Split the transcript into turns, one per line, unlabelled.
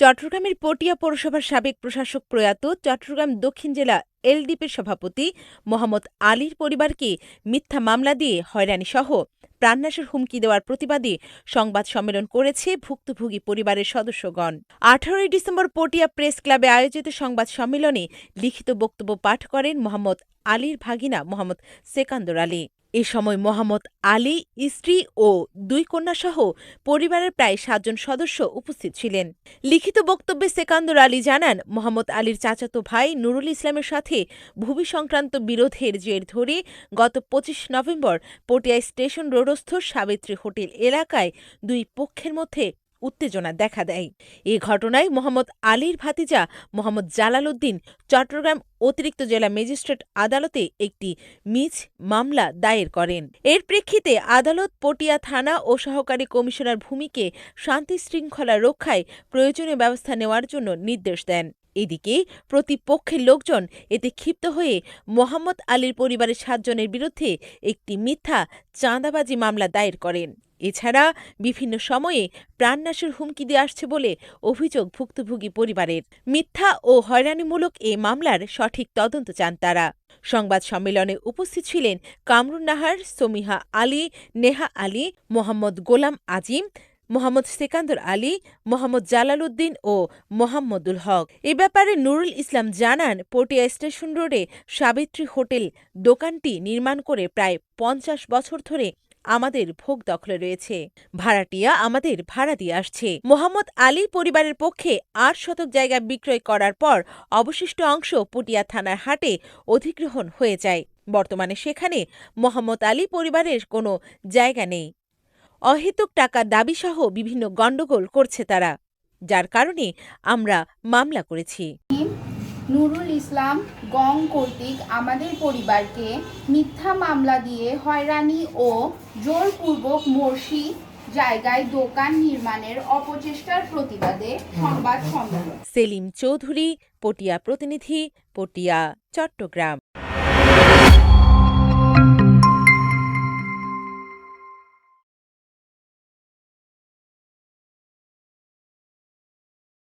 চট্টগ্রামের পটিয়া পৌরসভার সাবেক প্রশাসক প্রয়াত চট্টগ্রাম দক্ষিণ জেলা এলডিপির সভাপতি মোহাম্মদ আলীর পরিবারকে মিথ্যা মামলা দিয়ে হয়রানিসহ প্রাণনাশের হুমকি দেওয়ার প্রতিবাদে সংবাদ সম্মেলন করেছে ভুক্তভোগী পরিবারের সদস্যগণ। আঠারোই ডিসেম্বর পটিয়া প্রেস ক্লাবে আয়োজিত সংবাদ সম্মেলনে লিখিত বক্তব্য পাঠ করেন মোহাম্মদ আলীর ভাগিনা মোহাম্মদ সেকান্দর আলী। এ সময় মোহাম্মদ আলী, স্ত্রী ও দুই কন্যাসহ পরিবারের প্রায় সাতজন সদস্য উপস্থিত ছিলেন। লিখিত বক্তব্যে সেকান্দর আলী জানান, মোহাম্মদ আলীর চাচাতো ভাই নুরুল ইসলামের সাথে ভূমি সংক্রান্ত বিরোধের জের ধরে গত পঁচিশ নভেম্বর পটিয়া স্টেশন রোডস্থ সাবিত্রী হোটেল এলাকায় দুই পক্ষের মধ্যে উত্তেজনা দেখা দেয়। এ ঘটনায় মোহাম্মদ আলীর ভাতিজা মোহাম্মদ জালাল উদ্দিন চট্টগ্রাম অতিরিক্ত জেলা ম্যাজিস্ট্রেট আদালতে একটি মিছ মামলা দায়ের করেন। এর প্রেক্ষিতে আদালত পটিয়া থানা ও সহকারী কমিশনার ভূমিকে শান্তি শৃঙ্খলা রক্ষায় প্রয়োজনীয় ব্যবস্থা নেওয়ার জন্য নির্দেশ দেন। এদিকে প্রতিপক্ষের লোকজন এতে ক্ষিপ্ত হয়ে মোহাম্মদ আলীর পরিবারের সাতজনের বিরুদ্ধে একটি মিথ্যা চাঁদাবাজি মামলা দায়ের করেন। এছাড়া বিভিন্ন সময়ে প্রাণনাশের হুমকি দিয়ে আসছে বলে অভিযোগ ভুক্তভোগী পরিবারের। মিথ্যা ও হয়রানিমূলক এ মামলার সঠিক তদন্ত চান তারা। সংবাদ সম্মেলনে উপস্থিত ছিলেন কামরুন নাহার, সমিহা আলী, নেহা আলী, মোহাম্মদ গোলাম আজিম, মোহাম্মদ সেকান্দর আলী, মোহাম্মদ জালাল উদ্দিন ও মোহাম্মদুল হক। এ ব্যাপারে নুরুল ইসলাম জানান, পটিয়া স্টেশন রোডে সাবিত্রী হোটেল দোকানটি নির্মাণ করে প্রায় পঞ্চাশ বছর ধরে আমাদের ভোগ দখলে রয়েছে। ভাড়াটিয়া আমাদের ভাড়া দিয়ে আসছে। মোহাম্মদ আলী পরিবারের পক্ষে আট শতক জায়গা বিক্রয় করার পর অবশিষ্ট অংশ পটিয়া থানার হাটে অধিগ্রহণ হয়ে যায়। বর্তমানে সেখানে মোহাম্মদ আলী পরিবারের কোনো জায়গা নেই। অহেতুক টাকার দাবিসহ বিভিন্ন গণ্ডগোল করছে তারা, যার কারণে আমরা মামলা করেছি।
নুরুল ইসলাম গং কর্তৃক আমাদের পরিবারকে মিথ্যা মামলা দিয়ে হয়রানি ও জোরপূর্বক মর্শি জায়গায় দোকান নির্মাণের অপচেষ্টার প্রতিবাদে সংবাদ সম্মেলন।
সেলিম চৌধুরী, পটিয়া প্রতিনিধি, পটিয়া, চট্টগ্রাম।